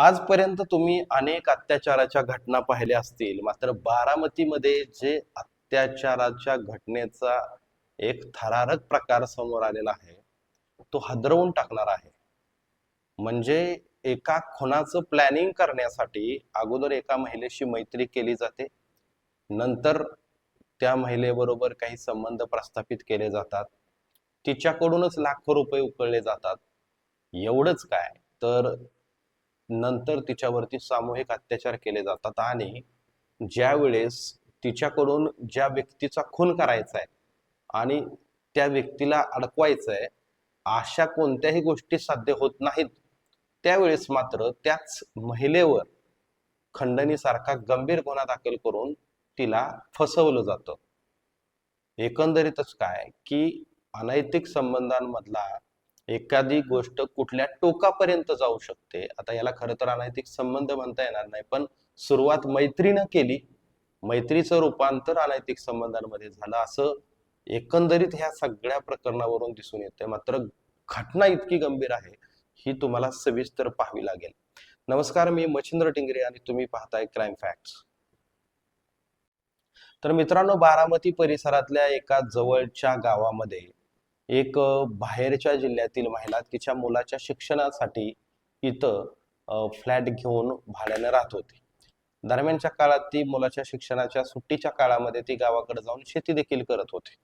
आजपर्यंत तुम्ही अनेक अत्याचाराच्या घटना पाहिल्या असतील. मात्र बारामतीमध्ये जे अत्याचाराच्या घटनेचा एक थरारक प्रकार समोर आलेला आहे तो हादरवून टाकणार आहे. म्हणजे एका खुनाचं प्लॅनिंग करण्यासाठी अगोदर एका महिलेशी मैत्री केली जाते नंतर त्या महिलेबरोबर काही संबंध प्रस्थापित केले जातात तिच्याकडूनच लाखो रुपये उकळले जातात. एवढंच काय? तर नंतर तिच्यावरती सामूहिक अत्याचार केले जातात आणि ज्या वेळेस तिच्याकडून ज्या व्यक्तीचा खून करायचा आहे आणि त्या व्यक्तीला अडकवायचं आहे अशा कोणत्याही गोष्टी साध्य होत नाहीत. त्यावेळेस मात्र त्याच महिलेवर खंडणीसारखा गंभीर गुन्हा दाखल करून तिला फसवलं जातं. एकंदरीतच काय की अनैतिक संबंधांमधला एखादी गोष्ट कुठल्या टोकापर्यंत जाऊ शकते. आता याला खरं तर अनैतिक संबंध म्हणता येणार नाही पण सुरुवात मैत्रीनं केली. मैत्रीचं रूपांतर अनैतिक संबंधांमध्ये झालं. असं एकंदरीत ह्या सगळ्या प्रकरणावरून दिसून येते मात्र घटना इतकी गंभीर आहे ही तुम्हाला सविस्तर पाहावी लागेल. नमस्कार मी मच्छिंद्र टिंगरे आणि तुम्ही पाहताय क्राईम फॅक्ट्स तर मित्रांनो बारामती परिसरातल्या एका जवळच्या गावामध्ये एक बाहेरच्या जिल्ह्यातील महिला तिच्या मुलाच्या शिक्षणासाठी इथं फ्लॅट घेऊन भाड्याने राहत होती. दरम्यानच्या काळात ती मुलाच्या शिक्षणाच्या सुट्टीच्या काळामध्ये ती गावाकडे जाऊन शेती देखील करत होती.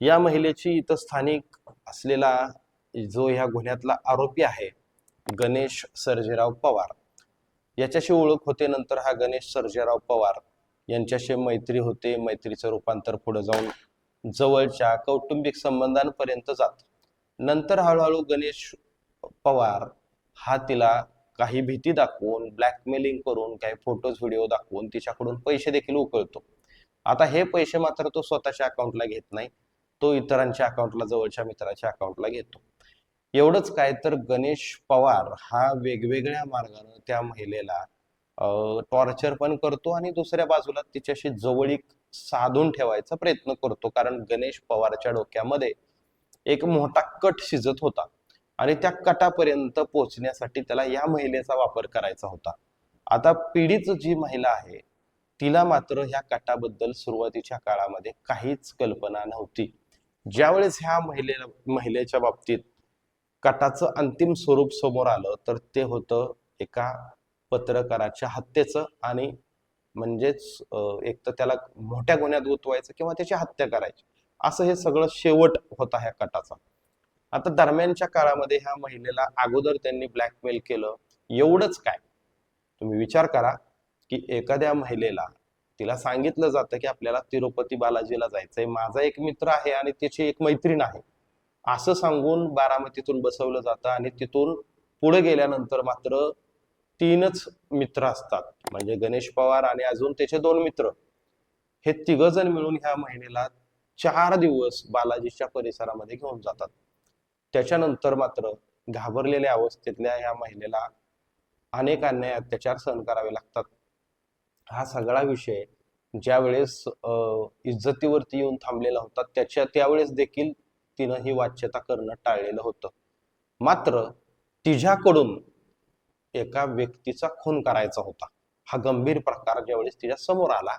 या महिलेची इथं स्थानिक असलेला जो ह्या गुन्ह्यातला आरोपी आहे गणेश सर्जेराव पवार. याच्याशी ओळख होते नंतर हा गणेश सर्जेराव पवार यांच्याशी मैत्री होते मैत्रीचं रूपांतर पुढे जाऊन जवळच्या कौटुंबिक संबंधांपर्यंत जात. नंतर हळूहळू गणेश पवार हा तिला काही भीती दाखवून ब्लॅकमेलिंग करून काही फोटोज व्हिडिओ दाखवून तिच्याकडून पैसे देखील उकळतो. आता हे पैसे मात्र तो स्वतःच्या अकाउंटला घेत नाही. तो इतरांच्या अकाउंटला जवळच्या मित्राच्या अकाउंटला घेतो. एवढंच काय तर गणेश पवार हा वेगवेगळ्या मार्गाने त्या महिलेला टॉर्चर पण करतो आणि दुसऱ्या बाजूला तिच्याशी जवळीक साधून ठेवायचा प्रयत्न करतो. कारण गणेश पवारच्या डोक्यामध्ये एक मोठा कट शिजत होता आणि त्या कटापर्यंत पोहोचण्यासाठी त्याला या महिलेचा वापर करायचा होता. आता पीडित जी महिला आहे तिला मात्र ह्या कटाबद्दल सुरुवातीच्या काळामध्ये काहीच कल्पना नव्हती. ज्यावेळेस ह्या महिलेला महिलेच्या बाबतीत कटाचं अंतिम स्वरूप समोर आलं तर ते होतं एका पत्रकाराच्या हत्येचं आणि म्हणजेच एक तर त्याला मोठ्या गुन्ह्यात गुंतवायचं किंवा त्याची हत्या करायची असं हे सगळं शेवट होता ह्या कटाचा. आता दरम्यानच्या काळामध्ये ह्या महिलेला अगोदर त्यांनी ब्लॅकमेल केलं. एवढंच काय? तुम्ही विचार करा की एखाद्या महिलेला तिला सांगितलं जातं की आपल्याला तिरुपती बालाजीला जायचंय माझा एक मित्र आहे आणि त्याची एक मैत्रीण आहे. असं सांगून बारामतीतून बसवलं जातं आणि तिथून पुढे गेल्यानंतर मात्र तीनच मित्र असतात. म्हणजे गणेश पवार आणि अजून त्याचे दोन मित्र. हे तिघ जण मिळून ह्या महिलेला चार दिवस बालाजीच्या परिसरामध्ये घेऊन जातात. त्याच्यानंतर मात्र घाबरलेल्या अवस्थेतल्या ह्या महिलेला अनेक अन्याय अत्याचार सहन करावे लागतात. हा सगळा विषय ज्या वेळेस इज्जतीवरती येऊन थांबलेला होता त्याच्या त्यावेळेस देखील तिनं ही वाच्यता करणं टाळलेलं होतं. मात्र तिच्याकडून एका व्यक्तीचा खून करायचा होता. हा गंभीर प्रकार ज्यावेळेस तिच्या समोर आला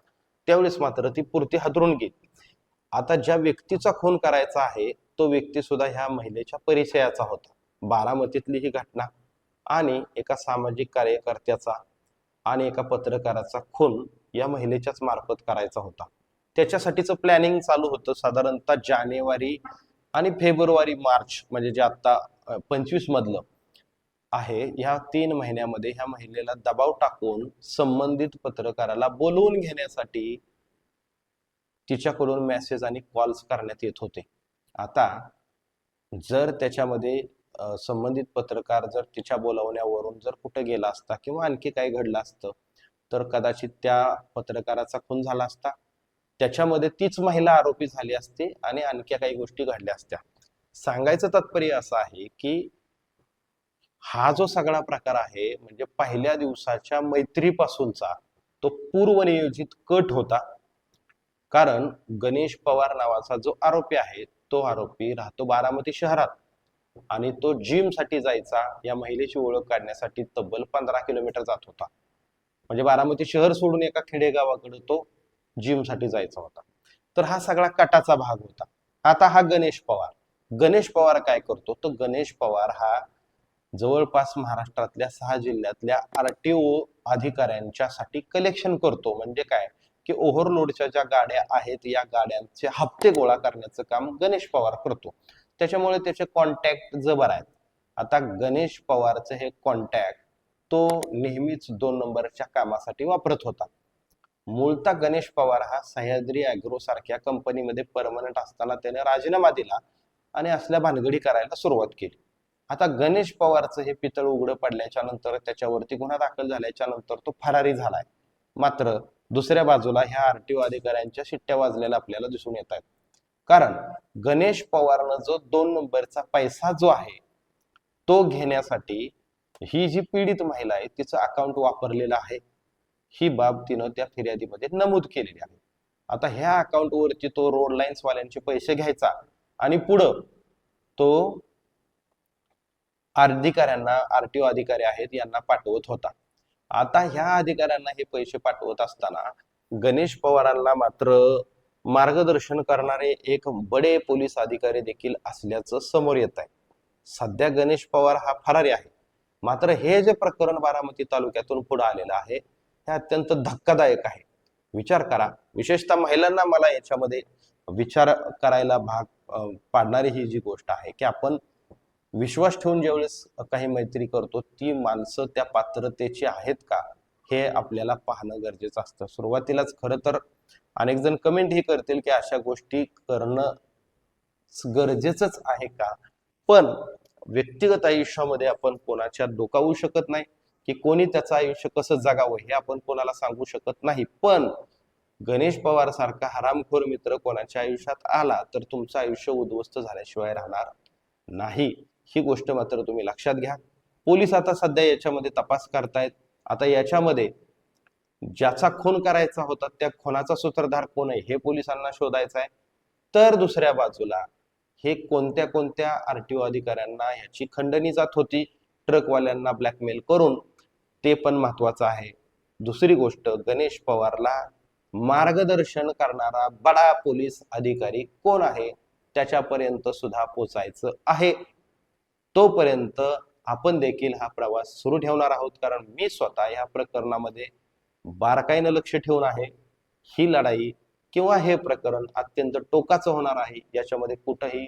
त्यावेळेस मात्र ती पुरती हादरून गेली. आता ज्या व्यक्तीचा खून करायचा आहे तो व्यक्ती सुद्धा ह्या महिलेच्या परिचयाचा होता. बारामतीतली ही घटना आणि एका सामाजिक कार्यकर्त्याचा आणि एका पत्रकाराचा खून या महिलेच्याच मार्फत करायचा होता. त्याच्यासाठीचं प्लॅनिंग चालू होतं. साधारणतः जानेवारी आणि फेब्रुवारी मार्च म्हणजे जे आता पंचवीस मधलं आहे ह्या तीन महिन्यामध्ये ह्या महिलेला दबाव टाकून संबंधित पत्रकाराला बोलवून घेण्यासाठी तिच्याकडून मेसेज आणि कॉल्स करण्यात येत होते. आता जर त्याच्यामध्ये संबंधित पत्रकार जर तिच्या बोलावण्यावरून जर कुठे गेला असता किंवा आणखी काही घडलं असतं तर कदाचित त्या पत्रकाराचा खून झाला असता. त्याच्यामध्ये तीच महिला आरोपी झाली असती आणि आणखी काही गोष्टी घडल्या असत्या. सांगायचं तात्पर्य असं आहे की हा जो सगळा प्रकार आहे म्हणजे पहिल्या दिवसाच्या मैत्रीपासूनचा तो पूर्वनियोजित कट होता. कारण गणेश पवार नावाचा जो आरोपी आहे तो आरोपी राहतो बारामती शहरात. आणि तो जिमसाठी जायचा या महिलेची ओळख काढण्यासाठी तब्बल पंधरा किलोमीटर जात होता. म्हणजे बारामती शहर सोडून एका खेडेगावाकडे तो जिमसाठी जायचा होता. तर हा सगळा कटाचा भाग होता. आता हा गणेश पवार. गणेश पवार काय करतो? तर गणेश पवार हा जवळपास महाराष्ट्रातल्या सहा जिल्ह्यातल्या आर टी ओ अधिकाऱ्यांच्यासाठी कलेक्शन करतो. म्हणजे काय? की ओव्हरलोडच्या ज्या गाड्या आहेत या गाड्यांचे हप्ते गोळा करण्याचं काम गणेश पवार करतो. त्याच्यामुळे त्याचे कॉन्टॅक्ट जबर आहेत. आता गणेश पवारचं हे कॉन्टॅक्ट तो नेहमीच दोन नंबरच्या कामासाठी वापरत होता. मूळता गणेश पवार हा सह्याद्री अॅग्रो सारख्या कंपनीमध्ये परमनंट असताना त्याने राजीनामा दिला आणि असल्या भानगडी करायला सुरुवात केली. आता गणेश पवारचं हे पितळ उघडं पडल्याच्या नंतर त्याच्यावरती गुन्हा दाखल झाल्याच्यानंतर तो फरारी झालाय. मात्र दुसऱ्या बाजूला ह्या आरटीओ अधिकाऱ्यांच्या शिट्ट्या वाजलेल्या आपल्याला दिसून येत आहेत. कारण गणेश पवारनं जो दोन नंबरचा पैसा जो आहे तो घेण्यासाठी ही जी पीडित महिला आहे तिचं अकाउंट वापरलेलं आहे ही बाब तिनं त्या फिर्यादीमध्ये नमूद केलेली आहे. आता ह्या अकाउंट वरती तो रोड लाईन्स वाल्यांचे पैसे घ्यायचा आणि पुढं तो अधिकाऱ्यांना आरटीओ अधिकारी आहेत यांना पाठवत होता. आता ह्या अधिकाऱ्यांना हे पैसे पाठवत असताना गणेश पवारांना मात्र मार्गदर्शन करणारे एक बडे पोलीस अधिकारी देखील असल्याचं समोर येत आहे सध्या गणेश पवार हा फरारी आहे. मात्र हे जे प्रकरण बारामती तालुक्यातून पुढे आलेलं आहे हे अत्यंत धक्कादायक आहे. विचार करा. विशेषतः महिलांना मला याच्यामध्ये विचार करायला भाग पाडणारी ही जी गोष्ट आहे की आपण विश्वास ठेवून ज्यावेळेस काही मैत्री करतो ती माणसं त्या पात्रतेची आहेत का हे आपल्याला पाहणं गरजेचं असतं. सुरुवातीलाच खरं तर अनेक जण कमेंट हे करतील की अशा गोष्टी करणं गरजेचंच आहे का? पण व्यक्तिगत आयुष्यामध्ये आपण कोणाच्या डोकावू शकत नाही की कोणी त्याचं आयुष्य कसं जगावं हे आपण कोणाला सांगू शकत नाही. पण गणेश पवार सारखा हरामखोर मित्र कोणाच्या आयुष्यात आला तर तुमचं आयुष्य उद्ध्वस्त झाल्याशिवाय राहणार नाही. ही गोष्ट मात्र तुम्ही लक्षात घ्या. पोलीस आता सध्या याच्यामध्ये तपास करतायत. आता याच्यामध्ये ज्याचा खून करायचा होता त्या खुनाचा सूत्रधार कोण आहे हे पोलिसांना शोधायचं आहे. तर दुसऱ्या बाजूला हे कोणत्या कोणत्या आरटीओ अधिकाऱ्यांना याची खंडणी जात होती ट्रकवाल्यांना ब्लॅकमेल करून ते पण महत्वाचं आहे. दुसरी गोष्ट गणेश पवारला मार्गदर्शन करणारा बडा पोलीस अधिकारी कोण आहे त्याच्यापर्यंत सुद्धा पोचायचं आहे. तोपर्यंत आपण देखील हा प्रवास सुरू ठेवणार आहोत. कारण मी स्वतः या प्रकरणामध्ये बारकाईनं लक्ष ठेवून आहे. ही लढाई किंवा हे प्रकरण अत्यंत टोकाचं होणार आहे. याच्यामध्ये कुठंही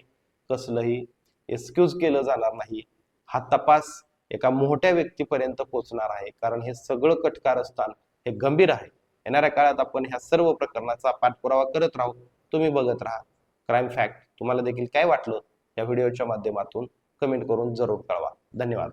कसलंही एक्सक्यूज केलं जाणार नाही. हा तपास एका मोठ्या व्यक्तीपर्यंत पोहोचणार आहे. कारण हे सगळं कटकारस्थान हे गंभीर आहे. येणाऱ्या काळात आपण ह्या सर्व प्रकरणाचा पाठपुरावा करत राहू. तुम्ही बघत राहा. क्राईम फॅक्ट तुम्हाला देखील काय वाटलं या व्हिडिओच्या माध्यमातून? कमेंट करून जरूर कळवा. धन्यवाद.